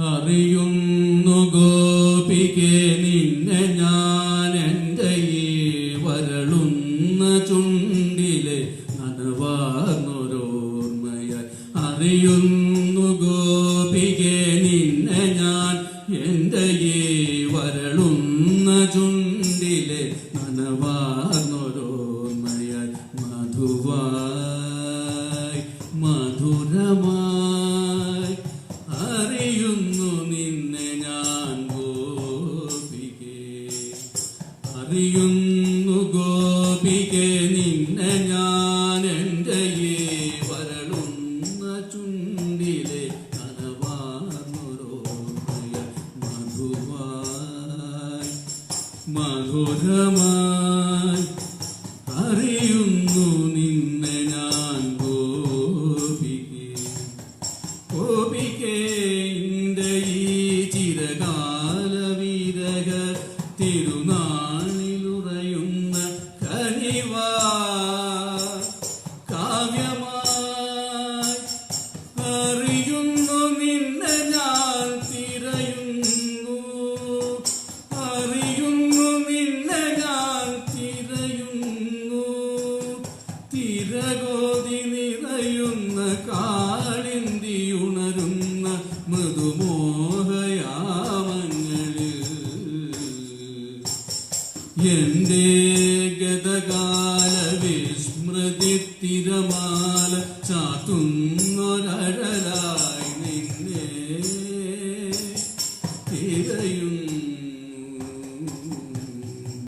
അറിയുന്നു ഗോപികെ നിന്നെ ഞാൻ എന്റെ ഈ വരളുന്ന ചുണ്ടിലെ നനവാർന്നൊരോർമ്മയായി. അറിയുന്നു ഗോപികെ നിന്നെ ഞാൻ എന്റെ ഈ വരളുന്ന ചുണ്ടിലെ നനവാർന്നൊരോർമ്മയായി. മധുവായി മധുരമായി അറിയുന്നു ഗോപികെ നിന്നെ ഞാൻ എന്റെ വരളുന്ന ചുണ്ടിലെ കനവാർന്നൊരോർമ്മയ മധുവായി മധുരമായി അറിയുന്നു നിന്നെ ഞാൻ ഗോപികേ. ഗോപികേന്റെ അറിയുന്നു നിന്നെ ഞാൻ തിരയുന്നു. അറിയുന്നു നിന്നെ ഞാൻ തിരയുന്നു. ഗതകാല വിസ്മൃതി മാല ചാത്തുന്നൊരഴലായി നിന്നെ തിരയുന്നു.